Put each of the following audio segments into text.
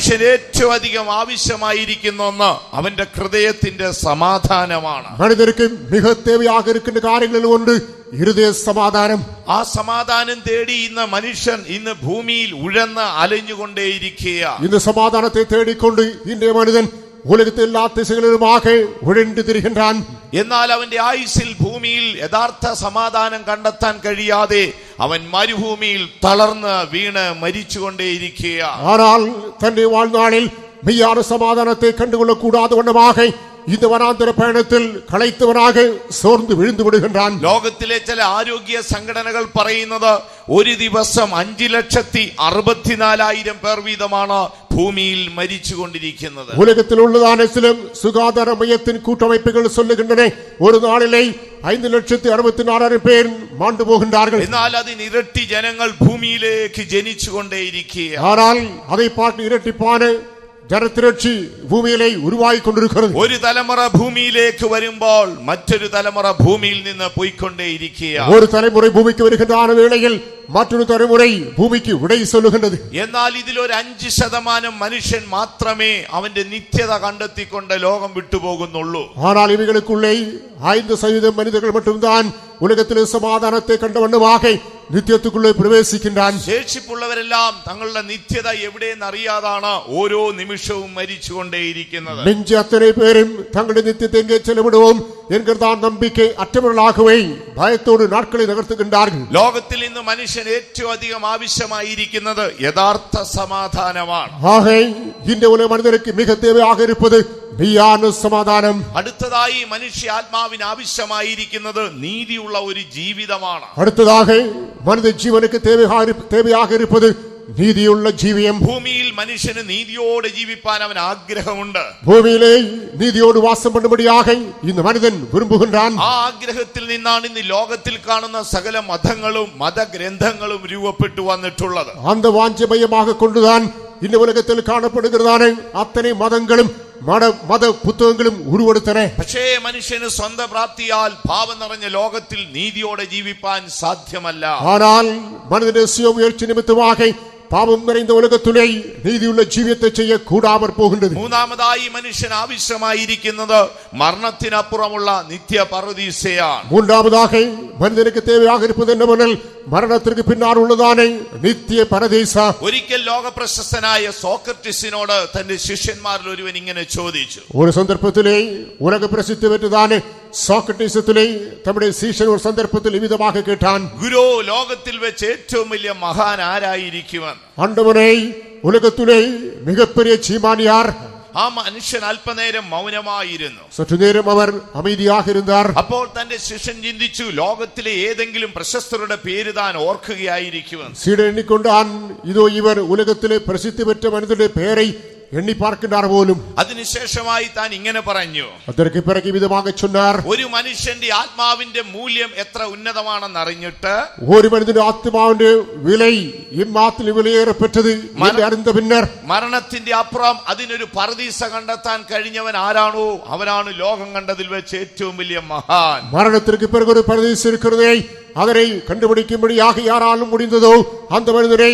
മനുഷ്യൻ ഏറ്റവും അധികം ആവശ്യമായിരിക്കുന്ന ഒന്ന് അവന്റെ ഹൃദയത്തിന്റെ സമാധാനമാണ്. മനുഷ്യർക്ക് മിക തേവയാക കാര്യങ്ങളിൽ കൊണ്ട് ഹൃദയ സമാധാനം. ആ സമാധാനം തേടി ഇന്ന് മനുഷ്യൻ ഇന്ന് ഭൂമിയിൽ ഉഴന്ന് അലഞ്ഞുകൊണ്ടേയിരിക്കുക ഇന്ന് സമാധാനത്തെ തേടിക്കൊണ്ട് ഇന്ത്യ മനുഷ്യൻ உலகத்தில் எல்லா திசைகளிலுமாக உழண்டு திரிகின்றான் എന്നാൽ അവന്റെ ആയുസ്സിൽ ഭൂമിയിൽ യഥാർത്ഥ സമാധാനം കണ്ടെത്താൻ കഴിയാതെ അവൻ മരുഭൂമിയിൽ തളർന്ന് വീണ് മരിച്ചുകൊണ്ടേയിരിക്കുക ஆனால் தன்னுடைய வாழ்நாளில் மெய்யான சமாதானத்தை கண்டுகொள்ளக் கூடாத வண்ணமாக இந்த வனாந்தர பயணத்தில் களைத்தவனாக சோர்ந்து விழுந்து விடுகின்றான் ലോകത്തിലെ ചില ആരോഗ്യ സംഘടനകൾ പറയുന്നത് ഒരു ദിവസം അഞ്ചു ലക്ഷത്തി അറുപത്തിനാലായിരം പേർ വീതമാണ് ഭൂമിയിൽ മരിച്ചുകൊണ്ടിരിക്കുന്നത് உலகத்தில் உள்ளதான சில சுகாதார மையத்தின் கூட்டமைப்புகள் சொல்லுகின்றன ஒரு நாளிலே ஐந்து லட்சத்தி அறுபத்தி நாலாயிரம் பேர் மாண்டு போகின்றார்கள் എന്നാൽ അതിന് ഇരട്ടി ജനങ്ങൾ ഭൂമിയിലേക്ക് ജനിച്ചുകൊണ്ടേയിരിക്കുക ஆனால் அதை பார்த்து இரட்டிப்பான ஜனத்திரட்சி பூமியிலே உருவாகி கொண்டிருக்கிறது ഒരു തലമുറ ഭൂമിയിലേക്ക് വരുമ്പോൾ മറ്റൊരു തലമുറ ഭൂമിയിൽ നിന്ന് പോയിക്കൊണ്ടേയിരിക്കുക ஒரு தலைமுறை பூமிக்கு வருகின்றான வேளையில் மற்றொரு தலைமுறை பூமிக்கு விடை சொல்லுகின்றது എന്നാൽ ഇതിൽ ഒരു അഞ്ച് ശതമാനം മനുഷ്യൻ മാത്രമേ അവന്റെ നിത്യത കണ്ടെത്തിക്കൊണ്ട് ലോകം വിട്ടുപോകുന്നുള്ളൂ ஆனால் இவைகளுக்குள்ளே ஐந்து சதவீதம் மனிதர்கள் மட்டும்தான் உலகத்திலே சமாதானத்தை கண்ட നിത്യത്തിക്കുള്ളേ പ്രവേശിക്കാൻ ശേഷിപ്പുള്ളവരെല്ലാം തങ്ങളുടെ നിത്യത എവിടെയെന്ന് അറിയാതാണ് ഓരോ നിമിഷവും മരിച്ചുകൊണ്ടേയിരിക്കുന്നത്. നെഞ്ച് അത്തനെ പേരും തങ്ങളുടെ നിത്യത്തേക്ക് ചെലവിടുവും എൻകൃതാ നമ്പിക്കൈ അറ്റമുള്ളാകവേ ഭയത്തോട് നാട്കളെ നികർത്തുകിണ്ടാർക്കും ലോകത്തിൽ ഇന്ന് മനുഷ്യൻ ഏറ്റവും അധികം ആവശ്യമായിരിക്കുന്നത് യഥാർത്ഥ സമാധാനമാണ്. ആഹേ ഇന്റെ ഉല മനുഷ്യർക്ക് മിക തേവയാക സമാധാനം. അടുത്തതായി മനുഷ്യ ആത്മാവിന് ആവശ്യമായിരിക്കുന്നത് നീതിയുള്ള ഒരു ജീവിതമാണ്. അടുത്തതാകെ மனித ஜீவனுக்கு தேவையாக இருப்ப- தேவையாக இருப்பது நீதியுள்ள ஜீவியம் ഭൂമിയിൽ മനുഷ്യന് നീതിയോടെ ജീവിപ്പാൻ അവൻ ആഗ്രഹമുണ്ട് பூமியிலே நீதியோடு வாசம் பண்ணும்படியாக இந்த மனிதன் விரும்புகின்றான் ആ ആഗ്രഹത്തിൽ നിന്നാണ് ഇന്ന് ലോകത്തിൽ കാണുന്ന സകല മതങ്ങളും മതഗ്രന്ഥങ്ങളും രൂപപ്പെട്ടു വന്നിട്ടുള്ളത് அந்த வாஞ்ச மையமாக கொண்டுதான் இந்த உலகத்தில் காணப்படுகிறதான அத்தனை മത മത പുസ്തകങ്ങളും ഉരുവെടുത്തനെ. പക്ഷേ മനുഷ്യന് സ്വന്തം പ്രാപ്തിയാൽ ഭാവം നിറഞ്ഞ ലോകത്തിൽ നീതിയോടെ ജീവിപ്പാൻ സാധ്യമല്ല. ആനാൽ മനുഷ്യന്റെ സുയമുയർച്ച നിമിത്തമാകെ பாவம் நிறைந்த உலகத்திலே நீதியுள்ள ஜீவியத்தை செய்ய கூடாமற் போகின்றது മൂന്നാമതായി മനുഷ്യൻ ആവശ്യമായിരിക്കുന്നത് മരണത്തിനപ്പുറമുള്ള നിത്യ പറുദീസയാണ് மூன்றாவதாக மனிதனுக்கு தேவையாக இருப்பது என்னவெனில் மரணத்திற்கு பின்னால் உள்ளதானே நித்திய பரதேசா ഒരിക്കൽ ലോക പ്രശസ്തനായ സോക്രട്ടിസിനോട് തന്റെ ശിഷ്യന്മാരിൽ ഒരുവൻ ഇങ്ങനെ ചോദിച്ചു ஒரு சந்தர்ப்பத்திலே உலக பிரசித்தி பெற்றதானே കേട്ടാൻ ഗുരു ലോകത്തിൽ വെച്ച് ഏറ്റവും വലിയ മഹാൻ ആ അവർ അപ്പോൾ തന്റെ ശിഷ്യൻ ചിന്തിച്ചു ലോകത്തിലെ ഏതെങ്കിലും പ്രശസ്തരുടെ പേര് താൻ ഓർക്കുകയായിരിക്കും എണ്ണിക്കൊണ്ടാൻ ഇതോ ഇവർ ഉലകത്തിലെ പ്രസിദ്ധി പറ്റ മനുഷ്യരുടെ പേരെ എണ്ണി പാർക്കിനാർ പോലും. അതിനുശേഷമായി താൻ ഇങ്ങനെ പറഞ്ഞു. അതற்கு വിധമാകെ ഒരു മനുഷ്യന്റെ ആത്മാവിന്റെ മൂല്യം എത്ര ഉന്നതമാണെന്ന് അറിഞ്ഞിട്ട് ഒരു മനുഷ്യന്റെ ആത്മാവിന്റെ വില ഇമ്മാത്തിൽ വിലയേറപ്പെട്ടത് അറിഞ്ഞ പിന്നർ. മരണത്തിന്റെ അപ്പുറം അതിനൊരു പർദീസ കണ്ടെത്താൻ കഴിഞ്ഞവൻ ആരാണോ? അവനാണ് ലോകം കണ്ടതിൽ വെച്ച് ഏറ്റവും വലിയ മഹാൻ. മരണത്തിന് പിറകൊരു പറദീസ அதனை கண்டுபிடிக்கும்படியாக யாராலும் முடிந்ததோ அந்த மனிதனை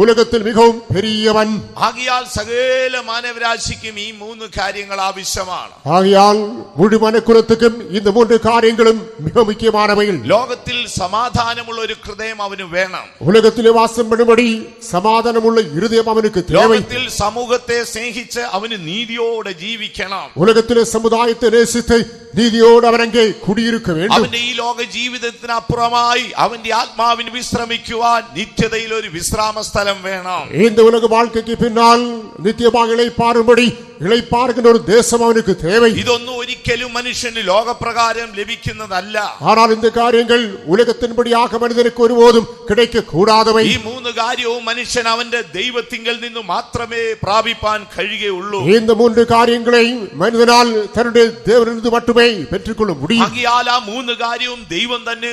உலகத்தில் மிகவும் பெரியவன் ആകിയാൽ സകല മാനവരാശിക്കും ഈ മൂന്ന് കാര്യങ്ങൾ ആവശ്യമാണ് ஆகையால் முழு மனக்குலத்துக்கும் இந்த மூன்று காரியங்களும் மிக முக்கியமானவைகள் ലോകത്തിൽ സമാധാനമുള്ള ഒരു ഹൃദയം അവന് വേണം உலகத்திலே வாசம் பண்ணும்படி சமாதானமுள்ள இருதயம் அவனுக்கு தேவை ലോകത്തിൽ സമൂഹത്തെ സ്നേഹിച്ച് അവന് നീതിയോടെ ജീവിക്കണം உலகத்திலே சமுதாயத்தை நேசித்து நீதியோடு அவன் அங்கே குடியிருக்க வேண்டும் അവന്റെ ഈ ലോക ജീവിതത്തിന് അപ്പുറമായി അവന്റെ ആത്മാവിന് വിശ്രമിക്കുവാൻ നിത്യതയിൽ ഒരു വിശ്രാമ സ്ഥലം വേണം இந்த உலக வாழ்க்கைக்கு பின்னால் நித்தியமாக இளைப்பாறும்படி இளைப்பாறுகின்ற ஒரு தேசம் அவனுக்கு தேவை ഇതൊന്നും ഒരിക്കലും മനുഷ്യന് ലോകപ്രകാരം ലഭിക്കുന്നതല്ല ஆனால் இந்த காரியங்கள் உலகத்தின்படியாக மனிதனுக்கு ஒருபோதும் கிடைக்க கூடாதவை ഈ മൂന്ന് കാര്യവും മനുഷ്യൻ അവന്റെ ദൈവത്തിങ്കൽ നിന്ന് മാത്രമേ പ്രാപിപ്പാൻ കഴിയുകയുള്ളൂ இந்த மூன்று காரியங்களை மனிதனால் தன்னுடைய தேவனிலிருந்து மட்டுமே பெற்றுக்கொள்ள முடியும் ആകിയാൽ ആ മൂന്ന് കാര്യവും ദൈവം തന്നെ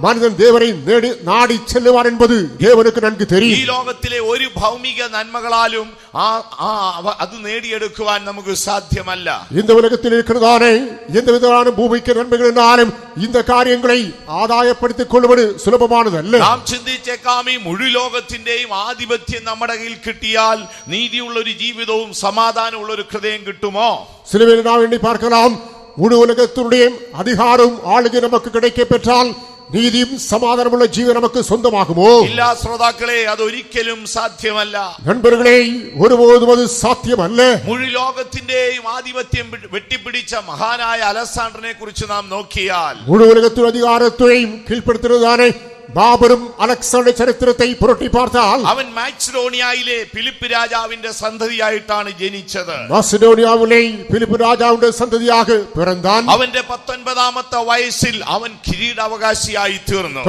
மனிதன் தேவனை நேடி நாடி செல்லுவான் என்பது தேவனுக்கு நன்கு ഈ தெரியும் ലോകത്തിലെ ഒരു ഭൗമിക നന്മകളാലും ആ ആ അവ- അത് നേടിയെടുക്കുവാൻ നമുക്ക് സാധ്യമല്ല இந்த உலகத்தில் இருக்கிறதானே எந்த விதமான பூமிக்கு நன்மைகளினாலும் இந்த காரியங்களை ஆதாயப்படுத்திக் கொள்வது சுலபமானதல்ல നാം ചിന്തിച്ചേക്കാം ഈ മുഴു ലോകത്തിന്റെയും ആധിപത്യം നമ്മുടെ കയ്യിൽ കിട്ടിയാൽ നീതിയുള്ള ഒരു ജീവിതവും സമാധാനമുള്ള ഒരു ഹൃദയം കിട്ടുമോ சிலுவையில் நாம் எண்ணி பார்க்கலாம் முழு உலகத்தினுடைய அதிகாரம் ஆளுகை நமக்கு கிடைக்க பெற்றால் നീതിയും സമാധാനമുള്ള ജീവൻ നമുക്ക് സ്വന്തമാകുമോ? ഇല്ല ശ്രോതാക്കളെ അത് ഒരിക്കലും സാധ്യമല്ല. നൺപറുകളെ ഒരുപോലും അത് സാധ്യമല്ല. മുഴു ലോകത്തിന്റെയും ആധിപത്യം വെട്ടിപ്പിടിച്ച മഹാനായ അലസാണ്ടറിനെ കുറിച്ച് നാം നോക്കിയാൽ മുഴുവൻ അധികാരത്തെയും കീഴ്പ്പെടുത്തുന്നതാണ് ബാബറും അലക്സാണ്ടർ ചരിത്രത്തെ പുരട്ടി പാർത്താൽ അവൻ മാക്സിഡോണിയയിലെ ഫിലിപ്പ് രാജാവിന്റെ സന്തതിയായിട്ടാണ് ജനിച്ചത്. മാസിഡോണിയാവിലെ ഫിലിപ്പ് രാജാവിന്റെ സന്തതിയാക പിറന്താൻ അവന്റെ പത്തൊൻപതാമത്തെ വയസ്സിൽ അവൻ കിരീടാവകാശിയായി തീർന്നു.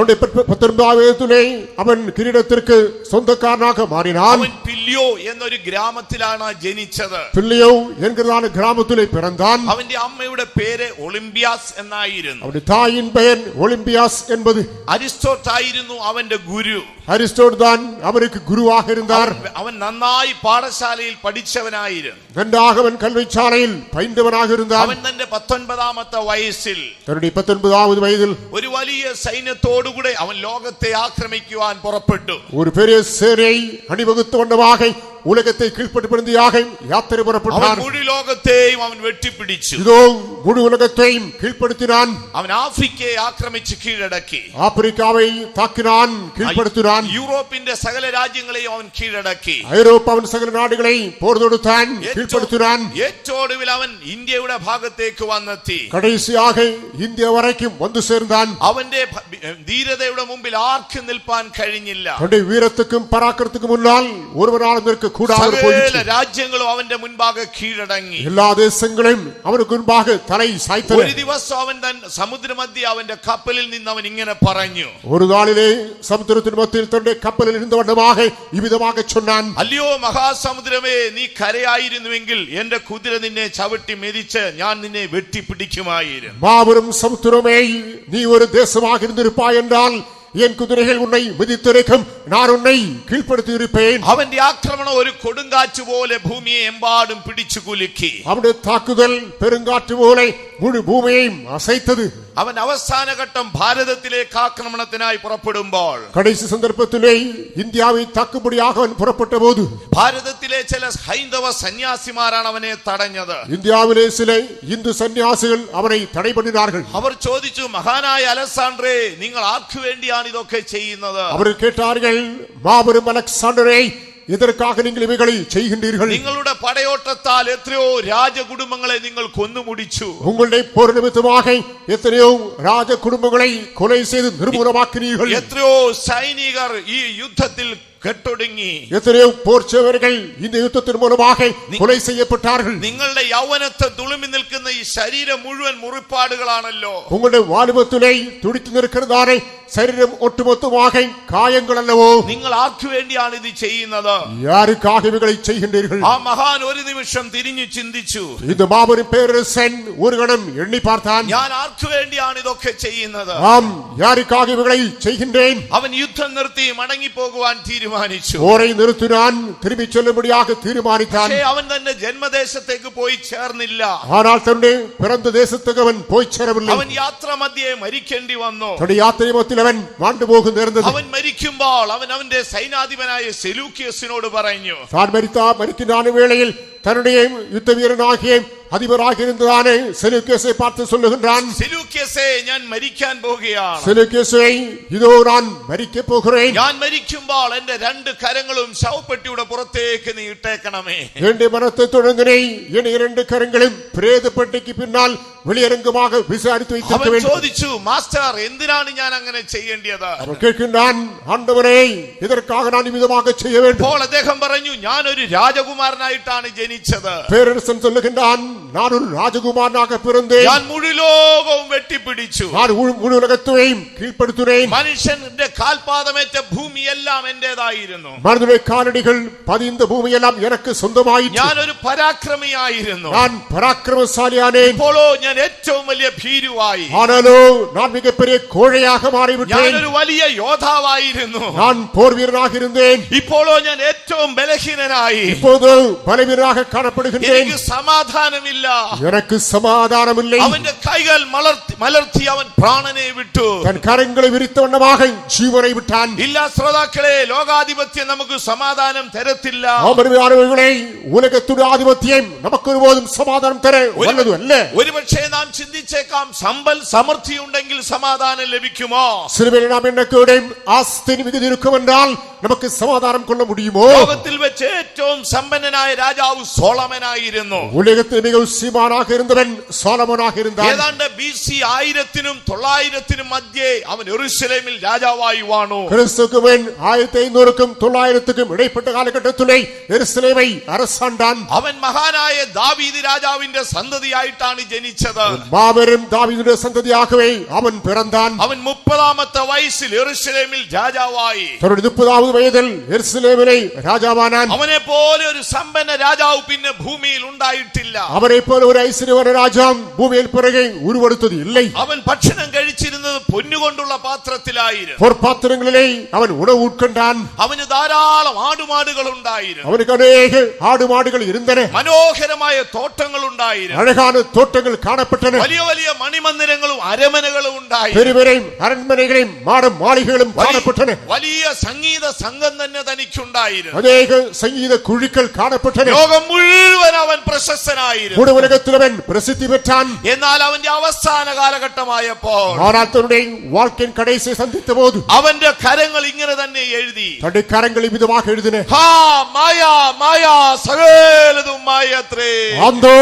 പത്തൊൻപതാം വയസ്സിലെ അവൻ കിരീടത്തിற்கு സ്വന്തക്കാരനാക മാറിനാൻ അവൻ പില്ലിയോ എന്നൊരു ഗ്രാമത്തിലാണ് ജനിച്ചത്. പില്ലിയോ എൻകിറാണ് ഗ്രാമത്തിലെ പിറന്താൻ അവന്റെ അമ്മയുടെ പേര് ഒളിമ്പിയാസ് എന്നായിരുന്നു. അവന്റെ തായിൻ പേര് ഒളിമ്പിയാസ് എൺപത് അരിസ്റ്റോട്ടൽ ആയിരുന്നു അവന്റെ ഗുരു அரிஸ்டோட் தான் அவனுக்கு குருவாக இருந்தார் അവൻ നന്നായി പാഠശാലയിൽ പഠിച്ചവനായിരുന്നു நன்றாக அவன் கல்விச்சாலையில் பயின்றவனாக இருந்தான் അവൻ തന്റെ പത്തൊൻപതാമത്തെ വയസ്സിൽ தன்னுடைய பத்தொன்பதாவது வயதில் ഒരു വലിയ സൈന്യത്തോടുകൂടെ അവൻ ലോകത്തെ ആക്രമിക്കുവാൻ പുറപ്പെട്ടു ஒரு பெரிய சேனை அணிவகுத்து வண்ணமாக உலகத்தை கீழ்ப்படுத்தியாக யாத்திரை അവൻ புறப்பட்டான் മുഴു ലോകത്തെയും അവൻ വെട്ടിപ്പിടിച്ചു இதோ முழு உலகத்தையும் கீழ்ப்படுத்தினான் അവൻ ആഫ്രിക്കയെ ആക്രമിച്ച് കീഴടക്കി ஆப்பிரிக்காவை தாக்கினான் கீழ்ப்படுத்தினான் യൂറോപ്പിന്റെ സകല രാജ്യങ്ങളെയും അവൻ കീഴടക്കി ஐரோப்பாவின் சகல நாடுகளை போர் தொடுத்தான் கீழ்ப்படுத்தினான் ഏറ്റവും ഒടുവിൽ അവൻ ഇന്ത്യയുടെ ഭാഗത്തേക്ക് വന്നെത്തി கடைசியாக இந்தியா வரைக்கும் வந்து சேர்ந்தான் അവന്റെ ഭ- ധീരതയുടെ മുമ്പിൽ ആർക്കും നിൽപ്പാൻ കഴിഞ്ഞില്ല தன்னுடைய வீரத்துக்கும் பராக்கிரத்துக்கும் முன்னால் ஒருவராலும் இருக்க கூடாது സകല போயிற்று രാജ്യങ്ങളും അവന്റെ മുൻപാകെ കീഴടങ്ങി எல்லா தேசங்களையும் அவனுக்கு முன்பாக தலை சாய்த்தன ഒരു ദിവസം അവൻ തൻ സമുദ്രമധ്യ അവന്റെ കപ്പലിൽ നിന്ന് അവൻ ഇങ്ങനെ പറഞ്ഞു ஒரு நாளிலே சமுத்திரத்தின் மத்தியில் தன்னுடைய கப்பலில் இருந்த வண்ணமாக இவ்விதமாக சொன்னான் അല്ലയോ മഹാസമുദ്രമേ നീ കരയായിരുന്നുവെങ്കിൽ എന്റെ കുതിര നിന്നെ ചവിട്ടി മെതിച്ച് ഞാൻ നിന്നെ വെട്ടിപ്പിടിക്കുമായിരുന്നു மாபெரும் சமுத்திரமே நீ ஒரு தேசமாக இருந்திருப்பாய் என்றால் என் குதிரைகள் உன்னை மிதித்திருக்கும் நான் உன்னை கீழ்ப்படுத்தி இருப்பேன் അവന്റെ ആക്രമണം ഒരു കൊടുങ്കാറ്റ് പോലെ ഭൂമിയെ എമ്പാടും പിടിച്ചു കുലുക്കി அவனுடைய தாக்குதல் பெருங்காற்று போல முழு பூமியையும் அசைத்தது അവൻ അവസാന ഘട്ടം ഭാരതത്തിലേക്ക് ആക്രമണത്തിനായി പുറപ്പെടുമ്പോൾ கடைசி சந்தர்ப்பத்திலே இந்தியாவை தாக்கும்படியாக அவன் புறப்பட்ட போது ഭാരതത്തിലെ ചില ഹൈന്ദവ സന്യാസിമാരാണ് അവനെ തടഞ്ഞത് இந்தியாவிலே சில இந்து சன்னியாசிகள் அவனை தடை பண்ணினார்கள் അവർ ചോദിച്ചു മഹാനായ അലസാണ്ട്രേ നിങ്ങൾ ആർക്കു വേണ്ടിയാണ് ഇതൊക്കെ ചെയ്യുന്നത് அவர்கள் கேட்டார்கள் மாபெரும் அலெக்சாண்டரை எதற்காக நீங்கள் இவைகளை செய்கின்றீர்கள் നിങ്ങളുടെ പടയോട്ടത്താൽ എത്രയോ രാജകുടുംബങ്ങളെ നിങ്ങൾ കൊന്നുമുടിച്ചു உங்களுடைய போர் நிமித்தமாக எத்தனையோ ராஜ குடும்பங்களை கொலை செய்து நிர்மூலமாக்கினீர்கள் എത്രയോ സൈനികർ ഈ യുദ്ധത്തിൽ കെട്ടൊടുങ്ങി. എത്രയോ പോർച്ചവരുകൾ ഈ യുദ്ധത്തിന് മൂലമാക കൊല നിങ്ങളുടെ യൗവനത്തെ തുളുമി നിൽക്കുന്ന ഈ ശരീരം മുഴുവൻ മുറിപ്പാടുകളാണല്ലോ. ഉങ്ങളുടെ വാലിപത്തിലെ തുടിച്ചു നിൽക്കുന്നതാണ് ശരീരം ഒട്ടുമൊത്തമാക കായങ്ങളല്ലവോ? നിങ്ങൾ ആർക്കു വേണ്ടിയാണ് ഇത് ചെയ്യുന്നത്? ആ മഹാൻ ഒരു നിമിഷം തിരിഞ്ഞു ചിന്തിച്ചു. ഇത് മാമൊരു പേരസൻ ഒരു ഗണം എണ്ണി പാർത്താൻ. ഞാൻ ആർക്കു വേണ്ടിയാണ് ഇതൊക്കെ ചെയ്യുന്നത്? ആം യാരിക്കാകെ ഇവകളെ ചെയ്യുന്നേൻ അവൻ യുദ്ധം നിർത്തി മടങ്ങി പോകുവാൻ തീരുമാനിച്ചു തീരുമാനിച്ചു. ഓരോ നിർത്തുവാൻ തിരുമ്പി തീരുമാനിക്കാൻ. അവൻ തന്റെ ജന്മദേശത്തേക്ക് പോയി ചേർന്നില്ല. ആനാൽ തന്റെ പിറന്ന ദേശത്തേക്ക് അവൻ പോയി ചേരവില്ല. അവൻ യാത്ര മധ്യേ മരിക്കേണ്ടി വന്നു. തന്റെ യാത്രമത്തിൽ അവൻ മാണ്ടുപോകും നേർന്നത്. അവൻ മരിക്കുമ്പോൾ അവൻ അവന്റെ സൈനാധിപനായ സെലൂക്കിയസിനോട് പറഞ്ഞു. താൻ മരിക്കുന്ന വേളയിൽ தன்னுடைய யுத்த வீரனாகிய அதிபராக இருந்ததானே செலுக்கேசை பார்த்து சொல்லுகின்றான் സെലൂക്കിയസേ ഞാൻ മരിക്കാൻ പോവുകയാണ് செலுக்கேசை இதோ நான் மரிக்க போகிறேன் ഞാൻ മരിക്കുമ്പോൾ എന്റെ രണ്ട് കരങ്ങളും ശവപ്പെട്ടിയുടെ പുറത്തേക്ക് നീ ഇട്ടേക്കണമേ இரண்டு மனத்தை தொடங்கினே என் இரண்டு கரங்களும் பிரேத பெட்டிக்கு பின்னால் வெளியரங்கமாக விசாரித்து வைத்திருக்க അവൻ வேண்டும் ചോദിച്ചു മാസ്റ്റർ എന്തിനാണ് ഞാൻ അങ്ങനെ ചെയ്യേണ്ടത് அவன் கேட்கின்றான் ஆண்டவரே இதற்காக நான் விதமாக செய்ய வேண்டும் അപ്പോൾ അദ്ദേഹം പറഞ്ഞു ഞാൻ ഒരു രാജകുമാരനായിട്ടാണ് ജനിച്ചത് பேரரசன் சொல்லுகின்றான் நான் ஒரு ராஜகுமாரனாக பிறந்தேன் ഞാൻ മുഴുലോകവും വെട്ടിപ്പിടിച്ചു நான் முழு- முழு உலகத்தையும் கீழ்ப்படுத்தினேன் മനുഷ്യന്റെ കാൽപാദമേറ്റ ഭൂമിയെല്ലാം എന്റേതായിരുന്നു மனிதனுடைய காலடிகள் பதிந்த பூமியெல்லாம் எனக்கு சொந்தமாயிற்று ഞാൻ ഒരു പരാക്രമിയായിരുന്നു நான் பராக்கிரமசாலியானேன் ഇപ്പോഴോ ഞാൻ ഞാൻ ഏറ്റവും വലിയ ഭീരുവായി ஆனாலும் நான் மிகப்பெரிய கோழையாக மாறிவிட்டேன் ഞാനൊരു വലിയ യോദ്ധാവായിരുന്നു நான் போர் வீரனாக இருந்தேன் ഇപ്പോഴോ ഞാൻ ഏറ്റവും ബലഹീനനായി இப்போது பலவீனராக காணப்படுகின்றேன் എനിക്ക് സമാധാനമില്ല எனக்கு சமாதானம் இல்லை അവന്റെ കൈകൾ മലർത്തി മലർത്തി അവൻ പ്രാണനെ വിട്ടു தன் கரங்களை விரித்த வண்ணமாக ஜீவனை விட்டான் ഇല്ല ശ്രോതാക്കളെ ലോകാധിപത്യം നമുക്ക് സമാധാനം തരത്തില്ല ஆமருமையானவர்களே உலகத்துடைய ஆதிபத்தியம் நமக்கு ஒருபோதும் சமாதானம் தர வல்லது அல்ல ഒരുപക്ഷെ നാം ചിന്തിച്ചേക്കാം സമ്പൽ സമൃദ്ധി ഉണ്ടെങ്കിൽ സമാധാനം ലഭിക്കുമോ சிறுவையில் நாம் என்ன கேடும் ஆஸ்தி மிகுதி இருக்கும் என்றால் நமக்கு சமாதானம் கொள்ள முடியுமோ ലോകത്തിൽ വെച്ച് ഏറ്റവും സമ്പന്നനായ രാജാവ് സോളമനായിരുന്നു உலகத்தில் மிகவும் சீமானாக இருந்தவன் சோலமனாக இருந்தான் ഏതാണ്ട് ബി സി ആയിരത്തിനും തൊള്ളായിരത്തിനും മധ്യേ അവൻ എറുസലേമിൽ രാജാവായി വാണു கிறிஸ்துக்கு முன் ஆயிரத்தி ஐநூறுக்கும் தொள்ளாயிரத்துக்கும் இடைப்பட்ட காலகட்டத்திலே எருசலேமை அரசாண்டான் അവൻ മഹാനായ ദാവീദ് രാജാവിന്റെ സന്തതിയായിട്ടാണ് ജനിച്ചത് மாபெரும் தாவீதுடைய சந்ததியாகவே அவன் பிறந்தான் അവൻ മുപ്പതാമത്തെ വയസ്സിൽ എറുസലേമിൽ രാജാവായി தன்னுடைய முப்பதாவது രാജാവ് വയതിൽ എരുസലേമിനെ രാജാവാനാൻ അവനെ പോലെ ഒരു സമ്പന്ന രാജാവ് പിന്നെ ഭൂമിയിൽ ഉണ്ടായിട്ടില്ല. അവനെ പോലെ ഒരു ഐശ്വര്യവാന രാജാവ് ഭൂമിയിൽ പിറകെ ഉരുവെടുത്തത് ഇല്ലേ അവൻ ഭക്ഷണം കഴിച്ചിരുന്നത് പൊന്നുകൊണ്ടുള്ള പാത്രത്തിലായിരുന്നു. ഒരു പാത്രങ്ങളിലെ അവൻ ഉണവ് ഉൾക്കൊണ്ടാൻ അവന് ധാരാളം ആടുമാടുകൾ ഉണ്ടായിരുന്നു. അവന് അനേക ആടുമാടുകൾ ഇരുന്നനെ. മനോഹരമായ തോട്ടങ്ങൾ ഉണ്ടായിരുന്നു. അഴകാന തോട്ടങ്ങൾ കാണപ്പെട്ടത് വലിയ വലിയ മണിമന്ദിരങ്ങളും അരമനകളും ഉണ്ടായി പെരുവരെയും അരൺമനകളെയും മാടം മാളികകളും കാണപ്പെട്ടത് വലിയ സംഗീത സംഘം തന്നെ തനിക്കുണ്ടായിരുന്നു. അനേക സംഗീത കുഴുക്കൾ കാണപ്പെട്ട ലോകം മുഴുവൻ അവൻ പ്രശസ്തനായിരുന്നു. മുഴുവനകത്തിൽ പ്രസിദ്ധി പെറ്റാൻ. എന്നാൽ അവന്റെ അവസാന കാലഘട്ടമായപ്പോൾ മാറാത്തവരുടെയും വാഴ്ക്കൻ കടേസി സന്ധിത്ത പോതു. അവന്റെ കരങ്ങൾ ഇങ്ങനെ തന്നെ എഴുതി. തന്റെ കരങ്ങൾ വിധമാക എഴുതിനെ. ഹാ മായ മായ സകലതും മായത്രേ. അന്തോ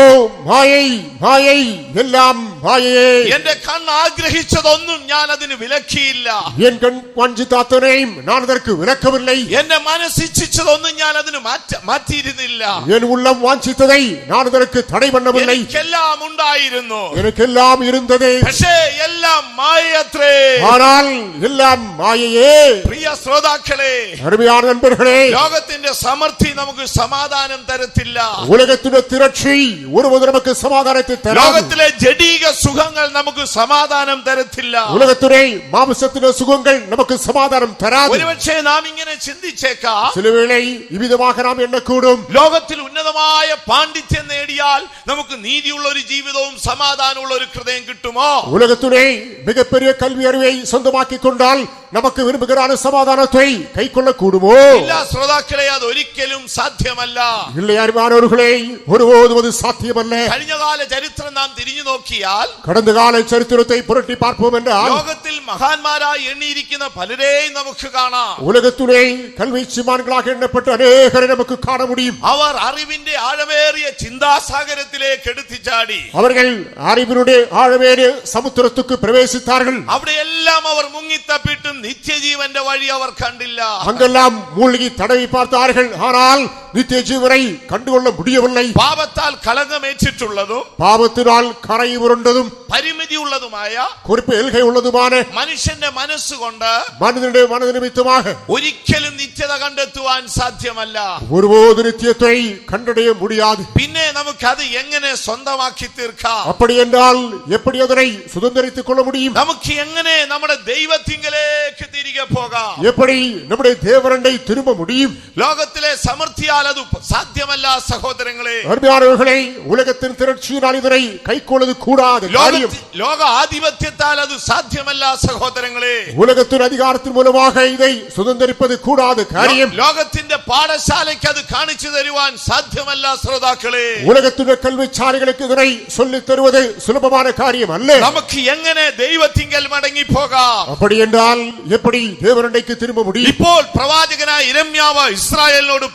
മായൈ മായൈ എല്ലാം മായേ എന്റെ കണ്ണ് ആഗ്രഹിച്ചതൊന്നും ഞാൻ അതിന് വിലക്കിയില്ല. എൻ കൺ വഞ്ചിത്താത്തവനെയും ഞാൻ വിലക്ക அதற்கு விளக்கவில்லை എന്റെ മനസ്സിച്ഛിച്ചതൊന്നും ഞാൻ അതിന് മാറ്റ മാറ്റിയിരുന്നില്ല என் உள்ளம் வாஞ்சித்ததை நான் அதற்கு தடை பண்ணவில்லை എനിക്കെല്ലാം ഉണ്ടായിരുന്നു எனக்கெல்லாம் இருந்ததே പക്ഷേ എല്ലാം മായത്രേ ஆனால் எல்லாம் மாயையே പ്രിയ ശ്രോതാക്കളെ அருமையான நண்பர்களே ലോകത്തിന്റെ സമൃദ്ധി നമുക്ക് സമാധാനം തരത്തില്ല உலகத்துடைய திரட்சி ஒருவது நமக்கு சமாதானத்தை தராது ലോകത്തിലെ ജഡീക സുഖങ്ങൾ നമുക്ക് സമാധാനം തരത്തില്ല உலகத்துடைய மாமிசத்தின சுகங்கள் நமக்கு சமாதானம் தராது ഒരുപക്ഷെ നാം ഇങ്ങനെ ചിന്തിച്ചേക്കാം சில வேளை இவ்விதமாக நாம் எண்ணக்கூடும் ലോകത്തിൽ ഉന്നതമായ പാണ്ഡിത്യം നേടിയാൽ നമുക്ക് നീതിയുള്ള ഒരു ജീവിതവും സമാധാനമുള്ള ഒരു ഹൃദയം കിട്ടുമോ உலகத்துடைய மிகப்பெரிய கல்வி அறிவை சொந்தமாக்கிக் கொண்டால் நமக்கு விரும்புகிறான சமாதானத்தை கை கொள்ள கூடுமோ ഇല്ല ശ്രോതാക്കളെ അത് ഒരിക്കലും സാധ്യമല്ല இல்லை அறிவானவர்களே ஒருபோதும் அது சாத்தியமல்ல കഴിഞ്ഞകാല ചരിത്രം നാം തിരിഞ്ഞു നോക്കിയാൽ கடந்த கால சரித்திரத்தை புரட்டி பார்ப்போம் என்றால் ലോകത്തിൽ മഹാന്മാരായി എണ്ണിയിരിക്കുന്ന പലരെയും നമുക്ക് കാണാം உலகத்துடைய கல்வி சிமான்களாக எண்ணப்பட்ட அநேகரை நமக்கு காண முடியும் അവർ അറിവിന്റെ ആഴമേറിയ ചിന്താസാഗരത്തിലേക്ക് എടുത്തിച്ചാടി அவர்கள் அறிவினுடைய ஆழமேறிய சமுத்திரத்துக்கு பிரவேசித்தார்கள் അവിടെയെല്ലാം അവർ മുങ്ങിത്തപ്പിട്ടും നിത്യജീവന്റെ വഴി അവർ കണ്ടില്ല அங்கெல்லாம் மூழ்கி தடவி பார்த்தார்கள் ஆனால் நித்திய ஜீவனை கண்டுகொள்ள முடியவில்லை പാപത്താൽ കളങ്കമേറ്റിട്ടുള്ളതും பாவத்தினால் கரை உருண்டதும் പരിമിതിയുള്ളതുമായ குறிப்பு எல்கை உள்ளதுமான മനുഷ്യന്റെ മനസ്സുകൊണ്ട് மனிதனுடைய மனது நிமித்தமாக ഒരിക്കലും നിത്യത കണ്ടെത്തുവാൻ സാധ്യമല്ല ஒருபோது நித்தியத்தை கண்டடைய முடியாது പിന്നെ നമുക്ക് അത് എങ്ങനെ സ്വന്തമാക്കി തീർക്കാം அப்படி என்றால் எப்படி அதனை சுதந்திரித்துக் கொள்ள முடியும் നമുക്ക് എങ്ങനെ നമ്മുടെ ദൈവത്തിങ്കലേക്ക് തിരികെ പോകാം எப்படி நம்முடைய தேவரண்டை திரும்ப முடியும் ലോകത്തിലെ സമൃദ്ധിയാൽ അത് സാധ്യമല്ല സഹോദരങ്ങളെ அருமையானவர்களை உலகத்தின் திரட்சியினால் இதனை கைக்கொள்ளது கூடாது காரியம் ലോകത്തി- ലോക ആധിപത്യത്താൽ അത് സാധ്യമല്ല സഹോദരങ്ങളെ உலகத்தின் அதிகாரத்தின் மூலமாக இதை சுதந்திரிப்பது கூடாது காரியம் ലോകത്തിന്റെ പാഠശാലയ്ക്ക് അത് കാണിച്ചു തരുവാൻ സാധ്യമല്ല ശ്രോതാക്കളെ உலகத்துடைய கல்விச்சாலைகளுக்கு இதனை சொல்லித் தருவது சுலபமான காரியம் அல்ல നമുക്ക് എങ്ങനെ ദൈവത്തിങ്കൽ മടങ്ങി പോകാം அப்படி என்றால் எப்படி தேவரண்டைக்கு திரும்ப முடியும் ഇപ്പോൾ പ്രവാചകനായ ഇരമ്യാവ് ഇസ്രായേലിനോട്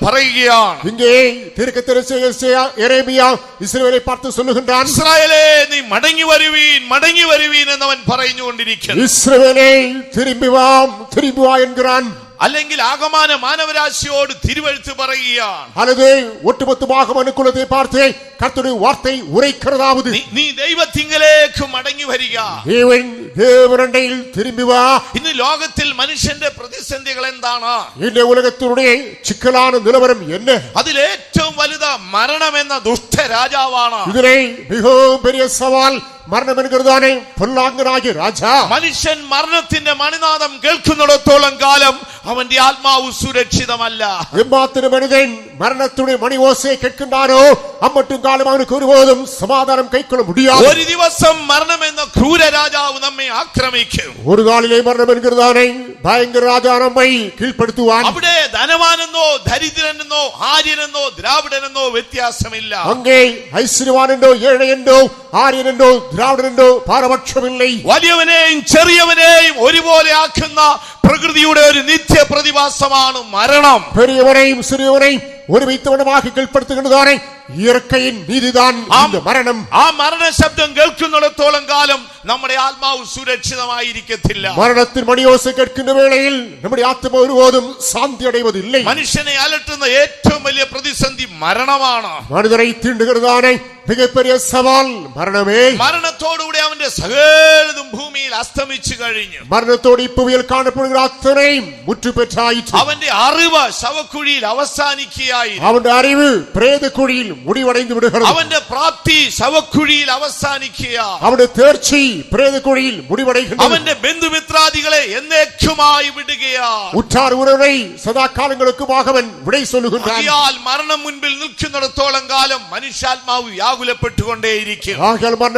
சொல்லுகிறான் இங்கே தீர்க்க தரிசியா எரேமியா இஸ்ரவேலை பார்த்து சொல்லுகின்றான். இஸ்ரவேலே நீ மடங்கி வருவீன் மடங்கி வருவீன் என்று அவன் பறைஞ்சு கொண்டிருக்கிறான். இஸ்ரவேலே திரும்பி வா திரும்பி வா என்கிறான். അല്ലെങ്കിൽ ആകമാന മാനവരാശിയോട് തിരുവഴുത്ത് പറയുകയാണ് அல்லது ஒட்டுமொத்தமாக மனுக்குலத்தை பார்த்து கர்த்தருடைய வார்த்தை உரைக்கிறதாவது നീ- നീ ദൈവത്തിങ്കലേക്ക് മടങ്ങി വരിക தேவன் தேவரண்டையில் திரும்பி வா ഇന്ന് ലോകത്തിൽ മനുഷ്യന്റെ പ്രതിസന്ധികൾ എന്താണ് இந்த உலகத்தினுடைய சிக்கலான நிலவரம் என்ன അതിലേറ്റവും വലുത് മരണമെന്ന ദുഷ്ട രാജാവാണ് ഇതിലെ மிகவும் பெரிய சவால் മരണമെന്നുകരുതാനേ പൊല്ലാങ്കനായ രാജാ. മനുഷ്യൻ മരണത്തിന്റെ മണിനാദം കേൾക്കുന്നിടത്തോളം കാലം അവന്റെ ആത്മാവ് സുരക്ഷിതമല്ല. എമ്മാത്തിനും മനുതൻ മരണത്തുടെ മണിവോസയെ കേൾക്കുണ്ടാനോ അമ്മട്ടും കാലം അവനുക്ക് ഒരുപോലും സമാധാനം കൈക്കൊള്ള മുടിയാ ഒരു ദിവസം മരണം എന്ന ക്രൂര രാജാവ് നമ്മെ ആക്രമിക്കും. ഒരു കാലിലെ മരണം എന്നുകരുതാനേ ഭയങ്കര രാജാ കീഴ്പ്പെടുത്തുവാൻ. അവിടെ ധനവാനെന്നോ ദരിദ്രനെന്നോ ആര്യനെന്നോ ദ്രാവിഡനെന്നോ വ്യത്യാസമില്ല. അങ്ങേ ഐശ്വര്യവാനെന്നോ ഏഴയെന്നോ ആര്യനെന്നോ திராவிடரோ பாரபட்சமில்லை വലിയവനെയും ചെറിയവനെയും ഒരുപോലെ ആക്കുന്ന പ്രകൃതിയുടെ ഒരു നിത്യ പ്രതിഭാസമാണ് മരണം. பெரியவரையும் சிறியவரையும் ഒരുമിത്തവണമാക്കി കീഴ്പ്പെടുത്തുകൊണ്ടുതാണ് ഇയർക്കയും നീതിതാൻ മരണം ആ മരണ. ശബ്ദം കേൾക്കുന്നിടത്തോളം കാലം നമ്മുടെ ആത്മാവ് സുരക്ഷിതമായിരിക്കത്തില്ല. മരണത്തിൽ മണിയോസ കേൾക്കുന്ന വേളയിൽ നമ്മുടെ ആത്മ ഒരുപോലും ശാന്തി അടയുവതില്ലേ മനുഷ്യനെ അലട്ടുന്ന ഏറ്റവും വലിയ പ്രതിസന്ധി മരണമാണ്. മനുതരെ തീണ്ടുകരുതാണ് மிகப்பெரிய சவால் மரணமே മരണത്തോടുകൂടി അവന്റെ സകലതും ഭൂമിയിൽ അസ്തമിച്ചു കഴിഞ്ഞു மரணத்தோடு இப்புவியல் காணப்படுகிற அத்தனையும் முற்று பெற்றாயிற்று അവന്റെ അറിവ് ശവക്കുഴിയിൽ അവസാനിക്കുകയായി அவனுடைய அறிவு பிரேத குழியில் முடிவடைந்து விடுகிறது അവന്റെ പ്രാപ്തി ശവക്കുഴിയിൽ അവസാനിക്കുക அவனுடைய தேர்ச்சி பிரேத குழியில் முடிவடைகின்றது അവന്റെ ബന്ധുമിത്രാദികളെ എന്നേക്കുമായി വിടുകയാ உற்றார் உறவை சதா காலங்களுக்குமாக அவன் விடை சொல்லுகின்றான் ആകയാൽ മരണം മുൻപിൽ നിൽക്കുന്നിടത്തോളം കാലം മനുഷ്യാത്മാവ് വ്യാകുലപ്പെട്ടുകൊണ്ടേയിരിക്കും ആകുലപ്പെട്ടുകൊണ്ടേയിരിക്കും.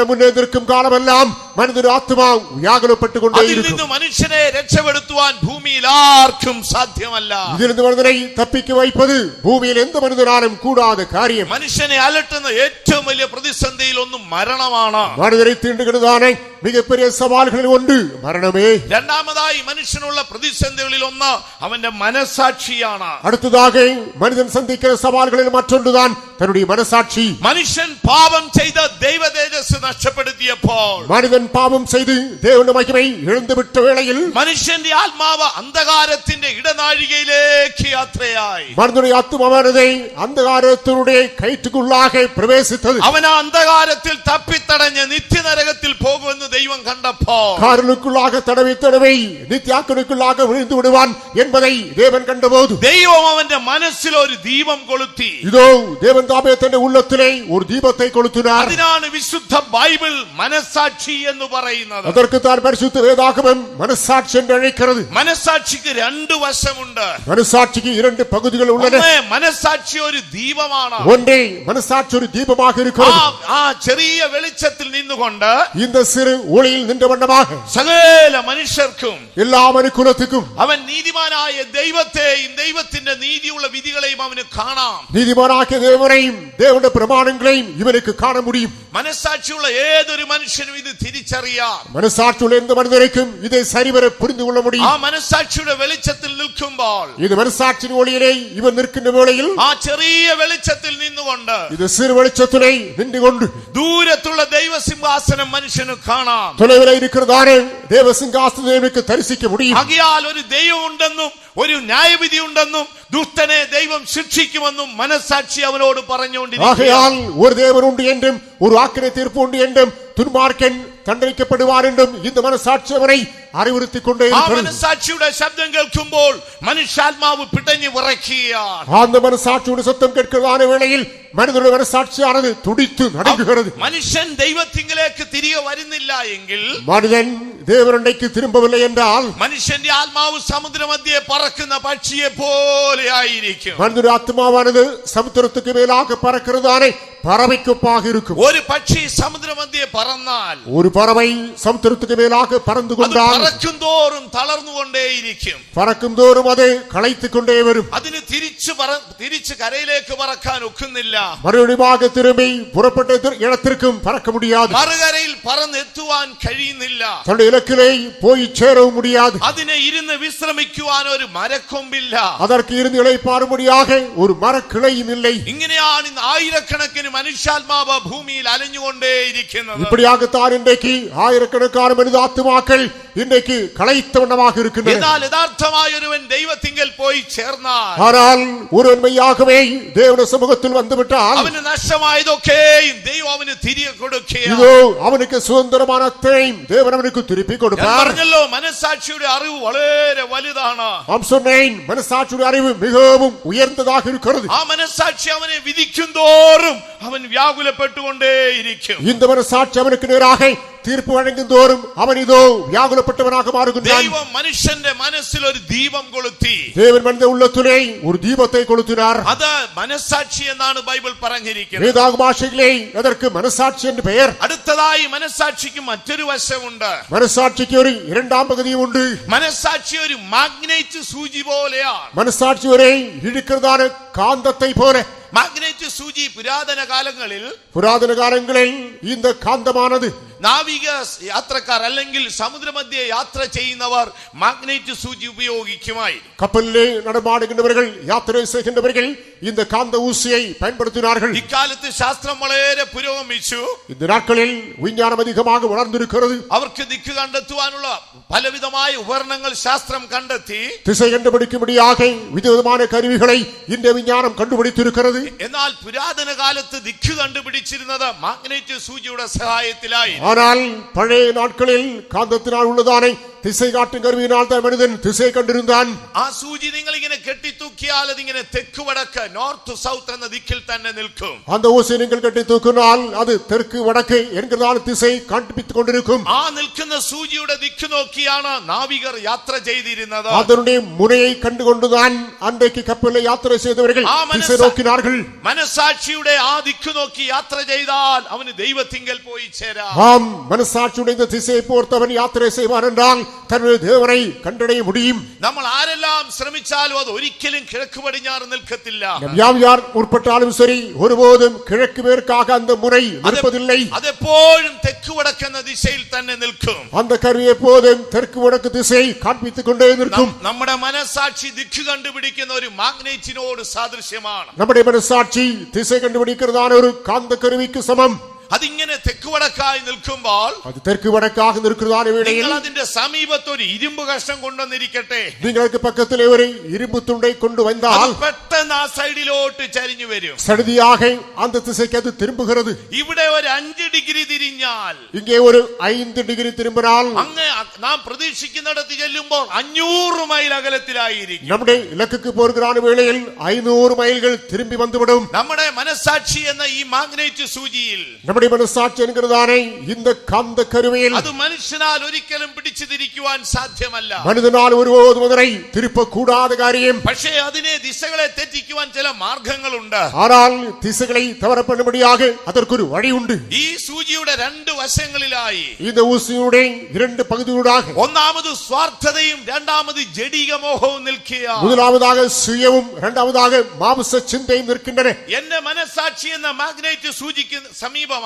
മുന്നേ നിൽക്കും കാലമെല്ലാം. മനുഷ്യരുടെ ആത്മാവ് വ്യാകുലപ്പെട്ടുകൊണ്ടേയിരിക്കും നിന്ന് മനുഷ്യനെ രക്ഷപ്പെടുത്തുവാൻ ഭൂമിയിൽ ആർക്കും സാധ്യമല്ല. ഇതിൽ നിന്ന് മനുഷ്യനെ തപ്പിക്ക് വയ്പത് ഭൂമിയിൽ എന്ത് മനുഷ്യനാലും കൂടാതെ കാര്യം. മനുഷ്യനെ അലട്ടുന്ന ഏറ്റവും വലിയ പ്രതിസന്ധിയിൽ ഒന്ന് മരണമാണ്. മനുഷ്യരെ തീണ്ടുകിടുതാണ് മികപ്പെരിയ സവാലുകളിൽ ഉണ്ട് മരണമേ. രണ്ടാമതായി മനുഷ്യനുള്ള പ്രതിസന്ധികളിൽ ഒന്ന് അവന്റെ മനസാക്ഷിയാണ്. അടുത്തതാകെ മനുഷ്യൻ സന്ധിക്കുന്ന സവാലുകളിൽ മറ്റൊന്നുതാൻ തന്നുடைய മനസാക്ഷി. മനുഷ്യൻ പാപം ചെയ്ത ദൈവതേജസ് നഷ്ടപ്പെടുത്തിയപ്പോൾ മനുഷ്യൻ പാപം ചെയ്ത് ദേവന്റെ മഹിമയെ എഴുന്നുവിട്ട വേളയിൽ മനുഷ്യന്റെ ആത്മാവ് അന്ധകാരത്തിന്റെ ഇടനാഴികയിലേക്ക് യാത്രയായി. മനുഷ്യന്റെ ആത്മാവാനതെ അന്ധകാരത്തിലൂടെ കയറ്റുക്കുള്ളാകെ പ്രവേശിച്ചത്. അവൻ ആ അന്ധകാരത്തിൽ തപ്പിത്തടഞ്ഞ് നിത്യനരകത്തിൽ പോകുമെന്ന് ദൈവം കണ്ടപ്പോ കാരണക്കുള്ളാകെ തടവി തടവി നിത്യാക്കണക്കുള്ളാകെ വിഴുന്നു വിടുവാൻ എന്നதை ദേവൻ കണ്ടുപോകും ദൈവം അവന്റെ മനസ്സിൽ ഒരു ദീപം കൊളുത്തി. ഇതോ ദേവൻ താപയത്തിന്റെ ഉള്ളത്തിലെ ഒരു ദീപത്തെ കൊളുത്തിനാർ. അതിനാണ് വിശുദ്ധ ബൈബിൾ മനസ്സാക്ഷി എന്ന് പറയുന്നത് அதற்கு தான் பரிசுத்த வேதாகமம் மனசாட்சி என்று அழைக்கிறது മനസാക്ഷിക്ക് രണ്ട് വശമുണ്ട് மனசாட்சிக்கு இரண்டு பகுதிகள் உள்ளன ഒന്ന് മനസാക്ഷി ഒരു ദീപമാണ് ஒன்றே மனசாட்சி ஒரு தீபமாக ആ இருக்கிறது ആ ചെറിയ വെളിച്ചത്തിൽ നിന്നുകൊണ്ട് இந்த சிறு ஒளியில் நின்ற வண்ணமாக സകല മനുഷ്യർക്കും எல்லா மனுக்குலத்துக்கும் അവൻ നീതിമാനായ ദൈവത്തെയും ദൈവത്തിന്റെ നീതിയുള്ള വിധികളെയും അവന് കാണാം நீதிமானாகிய தேவனையும் தேவனுடைய பிரமாணங்களையும் இவனுக்கு காண முடியும் മനസാക്ഷിയുള്ള ഏതൊരു മനുഷ്യനും ഇത് തിരിച്ചറിയാം. മനസാക്ഷിയുള്ള എന്ത് മനുഷ്യരേക്കും ഇത് സരിവരെ പുരിഞ്ഞു കൊള്ള മുടിയും. ആ മനസാക്ഷിയുടെ വെളിച്ചത്തിൽ നിൽക്കുമ്പോൾ ഇത് മനസാക്ഷിന് ഒളിയിലെ ഇവ നിൽക്കുന്ന വേളയിൽ ആ ചെറിയ വെളിച്ചത്തിൽ നിന്നുകൊണ്ട് ഇത് സിറു വെളിച്ചത്തിലെ നിന്നുകൊണ്ട് ദൂരത്തുള്ള ദൈവസിംഹാസനം മനുഷ്യന് കാണാം. തുലവിലെ ഇരിക്കുന്നതാണ് ദൈവസിംഹാസനം എനിക്ക് ദർശിക്ക മുടിയും. ആകിയാൽ ഒരു ദൈവമുണ്ടെന്നും ഒരു ന്യായവിധി ഉണ്ടെന്നും ദുഷ്ടനെ ദൈവം ശിക്ഷിക്കുമെന്നും മനസാക്ഷി അവനോട് പറഞ്ഞുകൊണ്ടിരിക്കുകയാൽ ഒരു ദേവനുണ്ട് എന്നും ഒരു ആക്കിനെ തീർപ്പുണ്ട് എന്നും துன்மார்க்கன் தண்டனைக்கப்படுவார் என்றும் இந்த மனசாட்சி அவரை അറിവുറുത്തിക്കൊണ്ടേ മനസാക്ഷിയുടെ ശബ്ദം കേൾക്കുമ്പോൾ മനുഷ്യാത്മാവ് പിടഞ്ഞു വിറയ്ക്കുകയാണ്. ആന്ത മനസാക്ഷിയുടെ ശബ്ദം കേൾക്കുന്ന വേളയിൽ മനുഷ്യരുടെ മനസാക്ഷിയാണത് തുടിച്ചു നടക്കുന്നത് മനുഷ്യൻ ദൈവത്തിങ്കിലേക്ക് തിരികെ വരുന്നില്ല എങ്കിൽ മനുഷ്യൻ ദേവനുണ്ടെങ്കിൽ തിരുമ്പവില്ല എന്നാൽ മനുഷ്യന്റെ ആത്മാവ് സമുദ്രമധ്യെ പറക്കുന്ന പക്ഷിയെ പോലെ ആയിരിക്കും. മനുഷ്യരുടെ ആത്മാവാണത് സമുദ്രത്തിക്ക് മേലാകെ പറക്കുന്നതാണ് പറവയ്ക്കൊപ്പാകെ ഒരു പക്ഷി സമുദ്രമധ്യെ പറന്നാൽ ഒരു പറവൈ സമുദ്രത്തിക്ക് മേലാകെ പറന്നുകൊണ്ടാൽ പറക്കും തോറും തളർന്നുകൊണ്ടേയിരിക്കും. പറക്കും തോറും അത് കളയിത്തുകൊണ്ടേ വരും. അതിന് തിരിച്ചു തിരിച്ചു കരയിലേക്ക് പറക്കാൻ ഒക്കുന്നില്ല. മറുപടി ഭാഗ തിരുമ്പി പുറപ്പെട്ട ഇടത്തിർക്കും പറക്ക മുടിയാതെ. മറുകരയിൽ പറന്നെത്തുവാൻ കഴിയുന്നില്ല. തന്റെ ഇലക്കിലേ പോയി ചേരവും മുടിയാതെ. അതിനെ ഇരുന്ന് വിശ്രമിക്കുവാൻ ഒരു മരക്കൊമ്പില്ല. അതർക്ക് ഇരുന്ന് ഇളയിപ്പാറുമുടിയാകെ ഒരു മരക്കിളയുമില്ലേ ഇങ്ങനെയാണ് ആയിരക്കണക്കിന് മനുഷ്യാത്മാവ് ഭൂമിയിൽ അലഞ്ഞുകൊണ്ടേയിരിക്കുന്നത്. ഇപ്പടിയാകത്താൻ ഇന്ത്യയ്ക്ക് ആയിരക്കണക്കാണ് മനുതാത്മാക്കൾ ഇന്ന് இன்றைக்கு களைத்தவண்ணமாக இருக்கின்றன എന്നാൽ യഥാർത്ഥമായ ഒരുവൻ ദൈവത്തിങ്കൽ പോയി ചേർന്നാൽ ஆனால் ஒருவன் மெய்யாகவே தேவன சமூகத்தில் வந்துவிட்டால் അവന് നഷ്ടമായതൊക്കെയും ദൈവം അവന് തിരികെ കൊടുക്കുകയാണ് இதோ அவனுக்கு சுதந்திரமான அத்தனையும் தேவன் அவனுக்கு திருப்பி ഞാൻ கொடுப்பார் പറഞ്ഞല്ലോ മനസാക്ഷിയുടെ അറിവ് വളരെ വലുതാണ് ஆம் சொன்னேன் மனசாட்சியுடைய அறிவு மிகவும் உயர்ந்ததாக இருக்கிறது ആ മനസാക്ഷി അവനെ വിധിക്കും തോറും അവൻ വ്യാകുലപ്പെട്ടുകൊണ്ടേയിരിക്കും இந்த மனசாட்சி அவனுக்கு நேராக தீர்ப்பு வழங்கும் தோறும் அவன் இதோ வியாகுலப்பட்டவனாக மாறுகின்றான் ദൈവം മനുഷ്യന്റെ മനസ്സിൽ ഒരു ദീപം കൊളുത്തി தேவன் மனித உள்ளத்திலே ஒரு தீபத்தை கொளுத்தினார் അത് മനസ്സാക്ഷി എന്നാണ് ബൈബിൾ പറഞ്ഞിരിക്കുന്നത് வேதாக பாஷைகளே அதற்கு மனசாட்சி என்று பெயர் അടുത്തതായി മനസ്സാക്ഷിക്ക് മറ്റൊരു വശമുണ്ട് மனசாட்சிக்கு ஒரு இரண்டாம் பகுதியும் உண்டு മനസ്സാക്ഷി ഒരു മാഗ്നൈറ്റ് സൂചി പോലെയാണ് மனசாட்சி ஒரே இழுக்கிறதான காந்தத்தை போல മാഗ്നൈറ്റ് സൂചി പുരാതന കാലങ്ങളിൽ புராதன காலங்களில் இந்த காந்தமானது നാവിക യാത്രക്കാർ അല്ലെങ്കിൽ സമുദ്രമധ്യേ യാത്ര ചെയ്യുന്നവർ മാഗ്നൈറ്റ് സൂചി ഉപയോഗിക്കുമായിരുന്നു கப்பலிலே நடமாடுகின்றவர்கள் யாத்திரை செய்கின்றவர்கள் இந்த காந்த ஊசியை பயன்படுத்தினார்கள் ഇക്കാലത്ത് ശാസ്ത്രം വളരെ പുരോഗമിച്ചു இந்த நாட்களில் விஞ்ஞானம் அதிகமாக வளர்ந்திருக்கிறது അവർക്ക് ദിക്ക് കണ്ടെത്തുവാനുള്ള പലവിധമായ ഉപകരണങ്ങൾ ശാസ്ത്രം കണ്ടെത്തി திசை கண்டுபிடிக்கும்படியாக விதவிதமான கருவிகளை இந்த விஞ்ஞானம் கண்டுபிடித்திருக்கிறது എന്നാൽ പുരാതന കാലത്ത് ദിക്ക് കണ്ടുപിടിച്ചിരുന്നത് മാഗ്നൈറ്റ് സൂചിയുടെ സഹായത്തിലായി ஆனால் பழைய நாட்களில் காந்தத்தினால் உள்ளதானே திசை காட்டும் கருவியினால் தான் மனிதன் திசை கண்டிருந்தான் ആ സൂചി നിങ്ങൾ ഇങ്ങനെ കെട്ടിത്തൂക്കിയാൽ അതിങ്ങനെ തെക്ക് വടക്ക് നോർത്ത് സൗത്ത് എന്ന ദിക്കിൽ തന്നെ നിൽക്കും அந்த ஊசி நீங்கள் கட்டி தூக்கினால் அது தெற்கு வடக்கு என்கிறதான திசை காண்பித்துக் கொண்டிருக்கும் ആ നിൽക്കുന്ന സൂചിയുടെ ദിക്ക് നോക്കിയാണ് നാവികർ യാത്ര ചെയ്തിരുന്നത് அதனுடைய முனையை கண்டுகொண்டுதான் அன்றைக்கு கப்பலில் யாத்திரை செய்தவர்கள் ആ திசை മനസ്സ- நோக்கினார்கள் മനസാക്ഷിയുടെ ആ ദിക്ക് നോക്കി യാത്ര ചെയ്താൽ അവന് ദൈവത്തിങ്കൽ പോയി ചേരാം ஆம் மனசாட்சியுடைய இந்த திசையை பொறுத்தவன் யாத்திரை செய்வான் என்றால் தன்னுடைய தேவனை கண்டடைய முடியும் നമ്മൾ ആരെല്ലാം ശ്രമിച്ചാലും അത് ഒരിക്കലും കിഴക്ക് പടിഞ്ഞാറ് നിൽക്കത്തില്ല நம் யார் யார் முற்பட்டாலும் சரி ஒருபோதும் கிழக்கு மேற்காக அந்த முறை അത് நிற்பதில்லை അതെപ്പോഴും തെക്ക് വടക്കെന്ന ദിശയിൽ തന്നെ നിൽക്കും அந்த கருவி எப்போதும் தெற்கு வடக்கு திசையை காண்பித்துக் கொண்டே நிற்கும் നം- നമ്മുടെ മനസാക്ഷി ദിക്ക് കണ്ടുപിടിക്കുന്ന ഒരു മാഗ്നറ്റിനോട് സാദൃശ്യമാണ് நம்முடைய மனசாட்சி திசை கண்டுபிடிக்கிறதான ஒரு காந்த கருவிக்கு சமம் അതിങ്ങനെ തെക്ക് വടക്കായി നിൽക്കുമ്പോൾ അത് തെക്ക് വടക്കാക നിൽക്കുന്നതാണ് വേളയിൽ നിങ്ങൾ അതിന്റെ സമീപത്ത് ഒരു ഇരുമ്പ് കഷ്ണം കൊണ്ടുവന്നിരിക്കട്ടെ. നിങ്ങൾക്ക് പക്കത്തിലെ ഒരു ഇരുമ്പ് തുണ്ടை കൊണ്ടുവന്നാൽ പെട്ടെന്ന് ആ സൈഡിലോട്ട് ചരിഞ്ഞു വരും. സടുതിയാക അന്ത ദിശയ്ക്ക് അത് திரும்புகிறது ഇവിടെ ഒരു അഞ്ച് ഡിഗ്രി തിരിഞ്ഞാൽ ഇങ്ങേ ഒരു ഐന്ത് ഡിഗ്രി തിരുമ്പിനാൽ അങ്ങ് നാം പ്രതീക്ഷിക്കുന്നിടത്ത് ചെല്ലുമ്പോൾ അഞ്ഞൂറ് മൈൽ അകലത്തിലായിരിക്കും. നമ്മുടെ ഇലക്കു പോരുകയാണ് വേളയിൽ ഐനൂറ് മൈലുകൾ തിരുമ്പി വന്നുവിടും. നമ്മുടെ മനസാക്ഷി എന്ന ഈ മാഗ്നേറ്റ് സൂചിയിൽ നമ്മുടെ நம்முடைய மனசாட்சி என்கிறதானே இந்த காந்த கருவியில் അത് മനുഷ്യനാൽ ഒരിക്കലും പിടിച്ചു തിരിക്കുവാൻ സാധ്യമല്ല மனிதனால் ஒருபோதும் அதனை திருப்ப கூடாத காரியம் പക്ഷേ അതിനെ ദിശകളെ തെറ്റിക്കുവാൻ ചില മാർഗങ്ങളുണ്ട് ஆனால் திசைகளை தவற பண்ணும்படியாக அதற்கு ஒரு வழி உண்டு ഈ സൂചിയുടെ രണ്ട് വശങ്ങളിലായി இந்த ஊசியுடைய இரண்டு பகுதியூடாக ഒന്നാമത് സ്വാർത്ഥതയും രണ്ടാമത് ജഡിക മോഹവും നിൽക്കുക முதலாவதாக சுயமும் இரண்டாவதாக மாംச சிந்தையும் நிற்கின்றன എന്റെ മനസാക്ഷി എന്ന മാഗ്നൈറ്റ് സൂചിക്ക്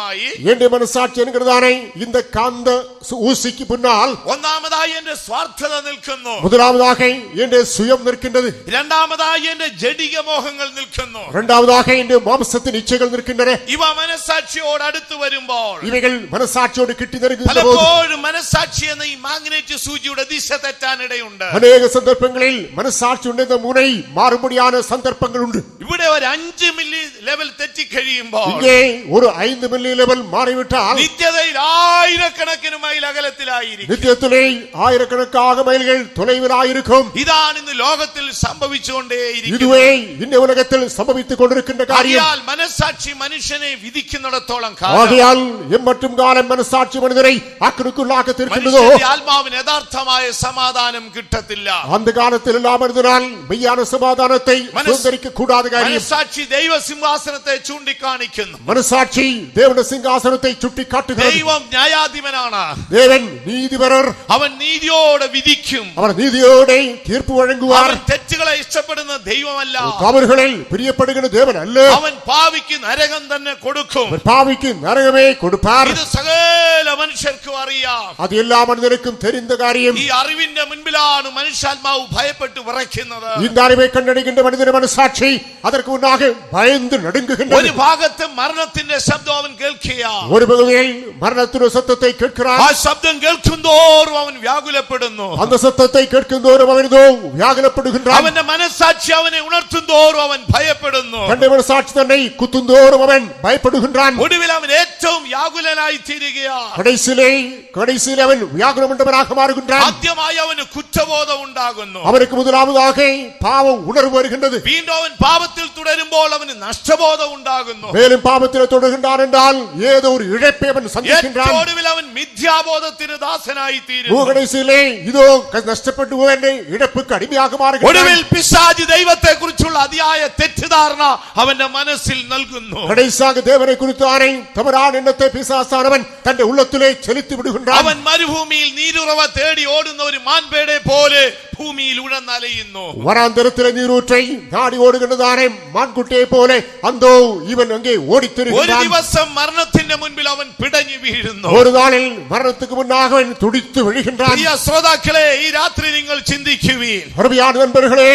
സമീപമായി என்ற மனசாட்சி என்கிறதானே இந்த காந்த சு- ஊசிக்கு பின்னால் ഒന്നാമതായി എന്റെ സ്വാർത്ഥത നിൽക്കുന്നു முதலாவதாக என்ற சுயம் நிற்கின்றது രണ്ടാമതായി എന്റെ ജഡിക മോഹങ്ങൾ നിൽക്കുന്നു இரண்டாவதாக என்ற மாம்சத்தின் இச்சைகள் நிற்கின்றன ഇവ മനസാക്ഷിയോട് അടുത്ത് വരുമ്പോൾ இவைகள் மனசாட்சியோடு கிட்டி நெருங்குகின்ற போது പലപ്പോഴും മനസാക്ഷി എന്ന ഈ മാഗ്നറ്റ് സൂചിയുടെ ദിശ തെറ്റാനിടയുണ്ട് அநேக சந்தர்ப்பங்களில் மனசாட்சி உள்ள இந்த முனை மாறுபடியான சந்தர்ப்பங்கள் உண்டு ഇവിടെ ഒരു അഞ്ച് മില്ലി ലെവൽ തെറ്റിക്കഴിയുമ്പോൾ இங்கே ஒரு ஐந்து மில்லி லெவல் மாறிவிட்டால் നിത്യതയിൽ ആയിരക്കണക്കിന് മൈൽ അകലത്തിലായിരിക്കും நித்தியத்திலே ஆயிரக்கணக்காக மைல்கள் தொலைவிலாயிருக்கும் ഇതാണ് ഇന്ന് ലോകത്തിൽ സംഭവിച്ചുകൊണ്ടേയിരിക്കുന്നത് இதுவே இந்த உலகத்தில் சம்பவித்துக் கொண்டிருக்கின்ற காரியம் ആകയാൽ മനസാക്ഷി മനുഷ്യനെ വിധിക്കുന്നിടത്തോളം കാലം ஆகையால் எம்மற்றும் காலம் மனசாட்சி மனிதரை ஆக்கினுக்குள்ளாக திருக்கின்றதோ മനുഷ്യന്റെ ആത്മാവിന് യഥാർത്ഥമായ സമാധാനം കിട്ടത്തില്ല அந்த காலத்தில் எல்லாம் மனிதனால் மெய்யான சமாதானத்தை മനസ്- சுதந்திரிக்க கூடாத காரியம் മനസാക്ഷി ദൈവസിംഹാസനത്തെ ചൂണ്ടിക്കാണിക്കുന്നു மனசாட்சி தேவன சிங்காசனத்தை சுட்டி காட்டுகிறது ദൈവം ന്യായാധിപനാണ് தேவன் நீதிபரர் അവൻ നീതിയോടെ വിധിക്കും அவர் நீதியோட தீர்ப்பு வழங்குவார் അവൻ തെറ്റുകളെ ഇഷ്ടപ്പെടുന്ന ദൈവമല്ല தவறுகளில் பிரியப்படுகிற தேவன் அல்ல അവൻ പാവിക്ക് നരകം തന്നെ കൊടുക്കും அவர் பாவிக்கு நரகமே கொடுப்பார் ഇത് സകല മനുഷ്യർക്കും അറിയാം அது எல்லா மனிதனுக்கும் தெரிந்த காரியம் ഈ അറിവിന്റെ മുൻപിലാണ് മനുഷ്യാത്മാവ് ഭയപ്പെട്ട് വിറയ്ക്കുന്നത് இந்த அறிவை கண்டடைகின்ற மனிதன மனசாட்சி அதற்கு முன்னாக பயந்து ഒരു நடுங்குகின்றது ഭാഗത്ത് മരണത്തിന്റെ ശബ്ദം അവൻ കേൾക്കുക ஒரு பகுதியில் மரணத்தின் சத்தத்தை ആ கேட்கிறார் ശബ്ദം കേൾക്കുന്തോറും അവൻ വ്യാകുലപ്പെടുന്നു அந்த சத்தத்தை கேட்குந்தோறும் அவன் இதோ வியாகுலப்படுகின்றான் അവന്റെ മനസ്സാക്ഷി അവനെ ഉണർത്തുന്തോറും അവൻ ഭയപ്പെടുന്നു தன்னுடைய மனசாட்சி தன்னை குத்துந்தோறும் அவன் பயப்படுகின்றான் ഒടുവിൽ അവൻ ഏറ്റവും വ്യാകുലനായി തീരുകയാണ് கடைசியிலே கடைசியில் அவன் வியாகுலமண்டவனாக மாறுகின்றான் ആദ്യമായി അവന് കുറ്റബോധം ഉണ്ടാകുന്നു அவனுக்கு முதலாவதாக பாவம் உணர்வு வருகின்றது വീണ്ടും അവൻ പാപത്തിൽ തുടരുമ്പോൾ അവന് നഷ്ടബോധം ഉണ്ടാകുന്നു மேலும் பாவத்தில் தொடர்கின்றான் என்றால் ஏதோ ஒரு இழப்பை அவன் சந்திக்கின்றான் ഏറ്റവും ഒടുവിൽ അവൻ മിഥ്യാബോധത്തിന് ദാസനായി തീരുന്നു கடைசியிலே இதோ க- நஷ்டப்பட்டு போவேன் இழப்புக்கு அடிமையாக ഒടുവിൽ மாறுகின்றான் പിശാജ് ദൈവത്തെ കുറിച്ചുള്ള അതിയായ തെറ്റിദ്ധാരണ അവന്റെ മനസ്സിൽ നൽകുന്നു கடைசியாக தேவனை குறித்தானே தவறான எண்ணத்தை பிசாசானவன் தன் உள்ளத்திலே செலுத்தி விடுகின்றான் അവൻ മരുഭൂമിയിൽ നീരുറവ തേടി ഓടുന്ന ഒരു മാൻപേടെ പോലെ ഭൂമിയിൽ ഉഴന്നലയുന്നു வராந்தரத்திலே நீரூற்றை நாடி ஓடுகின்றதானே மான்குட்டியை போல அந்தோ இவன் அங்கே ഒരു ஓடித்திருக்கிறான் ദിവസം മരണത്തിന്റെ മുൻപിൽ അവൻ പിടഞ്ഞു വീഴുന്നു ஒரு நாளில் மரணத்துக்கு முன்னாக அவன் துடித்து விழுகின்றான் പ്രിയ ശ്രോതാക്കളെ ഈ രാത്രി നിങ്ങൾ ചിന്തിക്കുവീൻ அருமையான நண்பர்களே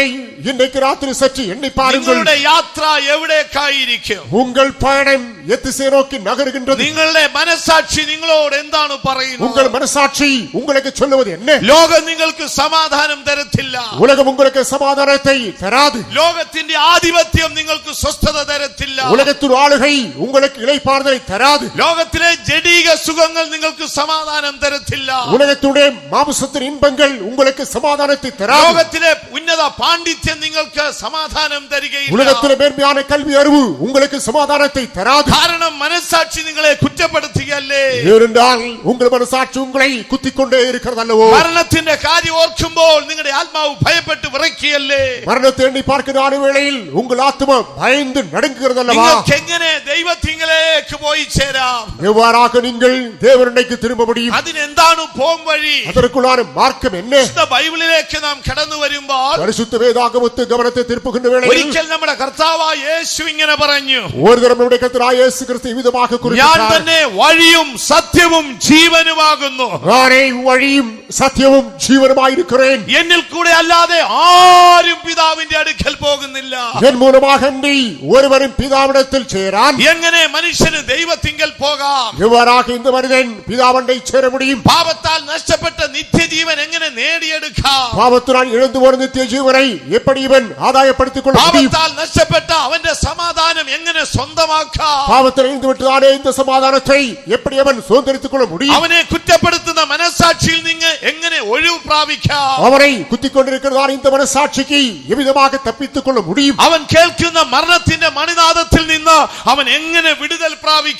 இன்றைக்கு ராத்திரி சற்று எண்ணி பாருங்கள் നിങ്ങളുടെ യാത്ര എവിടേക്കായിരിക്കും உங்கள் பயணம் എത്തിസേനോക്കി നഗരുകിൻറത് നിങ്ങളുടെ മനസാക്ഷി നിങ്ങളോട് എന്താണ് പറയുന്നത് ഉങ്ങൾ മനസാക്ഷി ഉങ്ങളൊക്കെ ചൊല്ലുവത് എന്നെ ലോകം നിങ്ങൾക്ക് സമാധാനം തരത്തില്ല ഉലകം ഉങ്ങളൊക്കെ സമാധാനത്തെ തരാത് ലോകത്തിന്റെ ആധിപത്യം നിങ്ങൾക്ക് സ്വസ്ഥത തരത്തില്ല ഉലകത്തിൽ ആളുകൾ ഉങ്ങളൊക്കെ ഇളയിപ്പാർതലെ തരാത് ലോകത്തിലെ ജടീക സുഖങ്ങൾ നിങ്ങൾക്ക് സമാധാനം തരത്തില്ല ഉലകത്തുടെ മാംസത്തിന് ഇൻപങ്ങൾ ഉങ്ങളൊക്കെ സമാധാനത്തെ തരാത് ലോകത്തിലെ ഉന്നത പാണ്ഡിത്യം നിങ്ങൾക്ക് സമാധാനം തരികയില്ല ഉലകത്തിലെ മേന്മയാണ് കൽവി അറിവ് ഉങ്ങൾക്ക് സമാധാനത്തെ തരാത് കാരണം മനസ്സാക്ഷി നിങ്ങളെ കുറ്റപ്പെടുത്തുകയല്ലേ ഇരുന്നാൽ ഉങ്ങളുടെ മനസ്സാക്ഷി ഉങ്ങളെ കുത്തിക്കൊണ്ടേ ഇരിക്കുന്നതല്ലോ മരണത്തിന്റെ കാര്യം ഓർക്കുമ്പോൾ നിങ്ങളുടെ ആത്മാവ് ഭയപ്പെട്ട് വിറയ്ക്കുകയല്ലേ മരണത്തെ എണ്ണി പാർക്കുന്ന ആ വേളയിൽ ഉങ്ങൾ ആത്മ ഭയന്ന് നടുങ്ങുന്നതല്ലോ നിങ്ങൾക്ക് എങ്ങനെ ദൈവം போய் சேராம் எவ்வாறாக நீங்கள் தேவனுடைக்கு അതിനെന്താണ് പോം വഴി? വിശുദ്ധ ബൈബിളിലേക്ക് നാം കടന്നു വരുമ്പോൾ பரிசுத்த வேதாகமத்து கவனத்தை திருப்புகின்ற ഒരിക്കൽ നമ്മുടെ കർത്താവായ യേശു ഇങ്ങനെ പറഞ്ഞു ഒരു தரம் நம்முடைய கர்த்தராய் இயேசு கிறிஸ்து ഞാൻ തന്നെ വഴിയും സത്യവും ജീവനുമാകുന്നു. நானே വഴിയും സത്യവും ஜீவனுமாய் എന്നിൽ കൂടെ അല്ലാതെ ആരും പിതാവിന്റെ അടുക്കൽ പോകുന്നില്ല. എൻ മൂലமாக ഒരുവരും പിതാവിടത്തിൽ ചേരാൻ. എങ്ങനെ മനുഷ്യന് ദൈവ ദൈവത്തിങ്കൽ പോകാം. യുവരാകി ഇന്ന് മനുതൻ പിതാവന്റെ ചേര മുടിയും പാപത്താൽ നഷ്ടപ്പെട്ട നിത്യജീവൻ എങ്ങനെ നേടിയെടുക്കാം? പാപത്തിനാൽ ഇഴന്നുപോയ നിത്യജീവനെ എപ്പടി ഇവൻ ആദായപ്പെടുത്തിക്കൊള്ളും പാപത്താൽ നഷ്ടപ്പെട്ട അവന്റെ സമാധാനം എങ്ങനെ സ്വന്തമാക്കാം? പാപത്തിൽ ഇഴന്നുവിട്ടതാനേ ഇന്ന് സമാധാനത്തെ എപ്പടി അവൻ സ്വതന്ത്രിത്തുകൊള്ള മുടിയും? അവനെ കുറ്റപ്പെടുത്തുന്ന മനസാക്ഷിയിൽ നിന്ന് എങ്ങനെ ഒഴിവ് പ്രാപിക്കാം? അവരെ കുത്തിക്കൊണ്ടിരിക്കുന്നതാണ് ഇന്ന് മനസാക്ഷിക്ക് എവിധമാകെ തപ്പിത്തുകൊള്ള മുടിയും? അവൻ കേൾക്കുന്ന മരണത്തിന്റെ മണിനാഥത്തിൽ നിന്ന് അവൻ എങ്ങനെ വിടുതൽ പ്രാപിക്കും?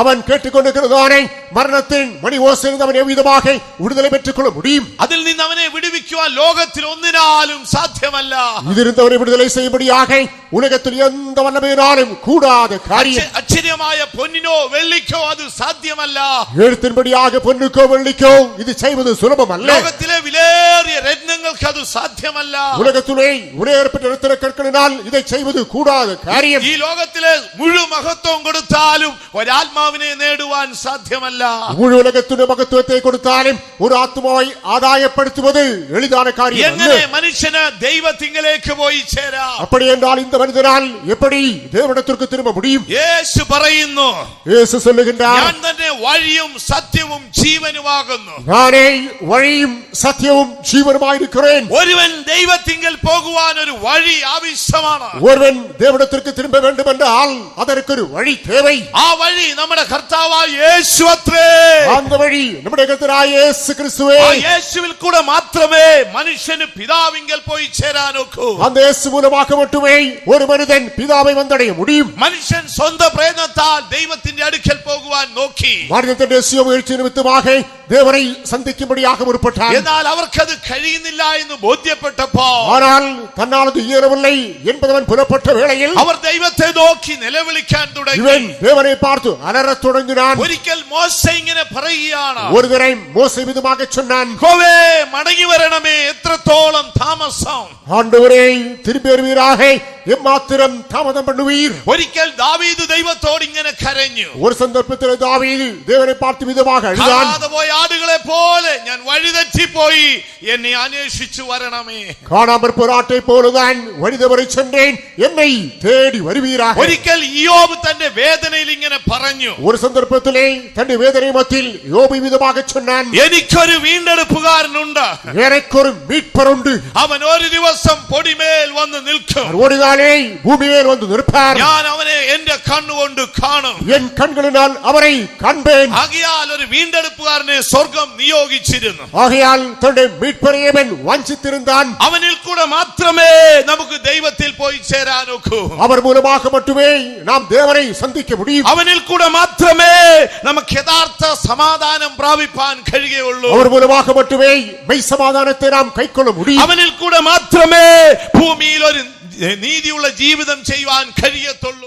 அவன் கேட்டுக்கொண்டிருக்கிறதானே மரணத்தின் மணி ஓசையில் அவன் எவ்விதமாக விடுதலை பெற்றுக் கொள்ள முடியும் അതിൽ നിന്ന് അവനെ വിടുവിക്കുവാൻ ലോകത്തിൽ ഒന്നിനാലും സാധ്യമല്ല இதிருந்தவரை விடுதலை செய்யும்படியாக உலகத்தில் எந்த வல்லமையினாலும் கூடாத காரியம் അക്ഷ- അക്ഷര്യമായ പൊന്നിനോ വെള്ളിക്കോ അത് സാധ്യമല്ല எழுத்தின்படியாக பொன்னுக்கோ வெள்ளிக்கோ இது செய்வது சுலபம் அல்ல ലോകത്തിലെ വിലേറിയ രത്നങ്ങൾക്ക് അത് സാധ്യമല്ല உலகத்திலே உரையேற்பட்ட நிறுத்தின கற்களினால் இதை செய்வது கூடாத காரியம் ഈ ലോകത്തിലെ മുഴു മഹത്വം കൊടുത്താലും ഒരാത്മാവിനെ നേടുവാൻ സാധ്യമല്ല முழு உலகத்துடைய மகத்துவத்தை கொடுத்தாலும் ஒரு ஆத்மாவை ஆதாயப்படுத்துவது எளிதான காரியம் அல்ல എങ്ങനെ മനുഷ്യന് ദൈവത്തിങ്കലേക്ക് പോയി ചേരാം அப்படி என்றால் இந்த மனிதனால் எப்படி தேவனிடத்திற்கு திரும்ப முடியும் യേശു പറയുന്നു இயேசு சொல்லுகின்றார் ഞാൻ തന്നെ വഴിയും സത്യവും ജീവനുമാകുന്നു நானே வழியும் சத்தியமும் ஜீவனுமாயிருக்கிறேன் ഒരുവൻ ദൈവത്തിങ്കൽ പോകുവാൻ ഒരു വഴി ആവശ്യമാണ് ஒருவன் தேவனிடத்திற்கு திரும்ப வேண்டும் என்றால் அதற்கு ஒரு வழி தேவை ആ വഴി വഴി നമ്മുടെ കർത്താവായ യേശു അത്രേ அந்த வழி நம்முடைய கர்த்தராய இயேசு கிறிஸ்துவே ആ യേശുവിൽ കൂടെ മാത്രമേ മനുഷ്യന് പിതാവിങ്കൽ പോയി ചേരാൻ ഒക്കൂ அந்த இயேசு மூலமாக மட்டுமே ஒரு மனிதன் பிதாவை வந்தடைய முடியும் മനുഷ്യൻ സ്വന്തം പ്രയത്നത്താൽ ദൈവത്തിന്റെ അടുക്കൽ പോകുവാൻ നോക്കി மனிதனுடைய சுய முயற்சி நிமித்தமாக தேவனை சந்திக்கும்படியாக முற்பட்டான் എന്നാൽ അവർക്കത് കഴിയുന്നില്ല എന്ന് ബോധ്യപ്പെട്ടപ്പോ ஆனால் தன்னால் அது இயலவில்லை என்பதவன் புறப்பட்ட வேளையில் അവർ ദൈവത്തെ നോക്കി നിലവിളിക്കാൻ തുടങ്ങി ഇവൻ തുടങ്ങി தேவனை பார்த்து அலறத் தொடங்கினான் ഒരിക്കൽ മോശ ഇങ്ങനെ പറയുകയാണ് ஒரு தரை மோசை விதமாக சொன்னான் യഹോവേ, മടങ്ങി വരണമേ എത്രത്തോളം താമസം ஆண்டவரே திரும்பி வருவீராக எம்மாத்திரம் தாமதம் பண்ணுவீர் ഒരിക്കൽ ദാവീദ് ദൈവത്തോട് ഇങ്ങനെ കരഞ്ഞു ஒரு சந்தர்ப்பத்தில் தாவீது தேவனை பார்த்து விதமாக அழுதான் കാണാതെ പോയ ആടുകളെ പോലെ ഞാൻ വഴിതെറ്റിപ്പോയി എന്നെ അന്വേഷിച്ചു വരണമേ காணாமற் போராட்டை போலதான் வழிதவரை சென்றேன் என்னை தேடி வருவீராக ഒരിക്കൽ ഇയോബ് തന്റെ വേദനയിൽ ഇങ്ങനെ പറഞ്ഞു ஒரு சந்தர்ப்பத்திலே தன்னுடைய வேதனை மத்தியில் யோபு யோபு விதமாக சொன்னான் എനിക്കൊരു വീണ്ടെടുപ്പുകാരനുണ്ട് எனக்கொரு மீட்பர் உண்டு അവൻ ഒരു ദിവസം പൊടിമേൽ വന്ന് നിൽക്കും அவர் ஒரு நாளே பூமி மேல் வந்து நிற்பார் ഞാൻ അവനെ എന്റെ കണ്ണുകൊണ്ട് കാണും என் கண்களினால் அவரை காண்பேன் ആകിയാൽ ഒരു വീണ്ടെടുപ്പുകാരനെ സ്വർഗം നിയോഗിച്ചിരുന്നു ஆகையால் தன்னுடைய மீட்பரை அவன் வாஞ்சித்திருந்தான் അവനിൽ കൂടെ മാത്രമേ നമുക്ക് ദൈവത്തിൽ പോയി ചേരാനൊക്കൂ அவர் மூலமாக மட்டுமே நாம் தேவனை சந்திக்க முடியும் അവനിൽ കൂടെ മാത്രമേ നമുക്ക് യഥാർത്ഥ സമാധാനം പ്രാപിപ്പാൻ കഴിയുകയുള്ളൂ அவர் மூலமாக மட்டுமே மெய் சமாதானத்தை நாம் கைக்கொள்ள முடியும் അവനിൽ കൂടെ മാത്രമേ ഭൂമിയിൽ ഒരു നീതിയുള്ള ജീവിതം ചെയ്യുവാൻ കഴിയത്തുള്ളൂ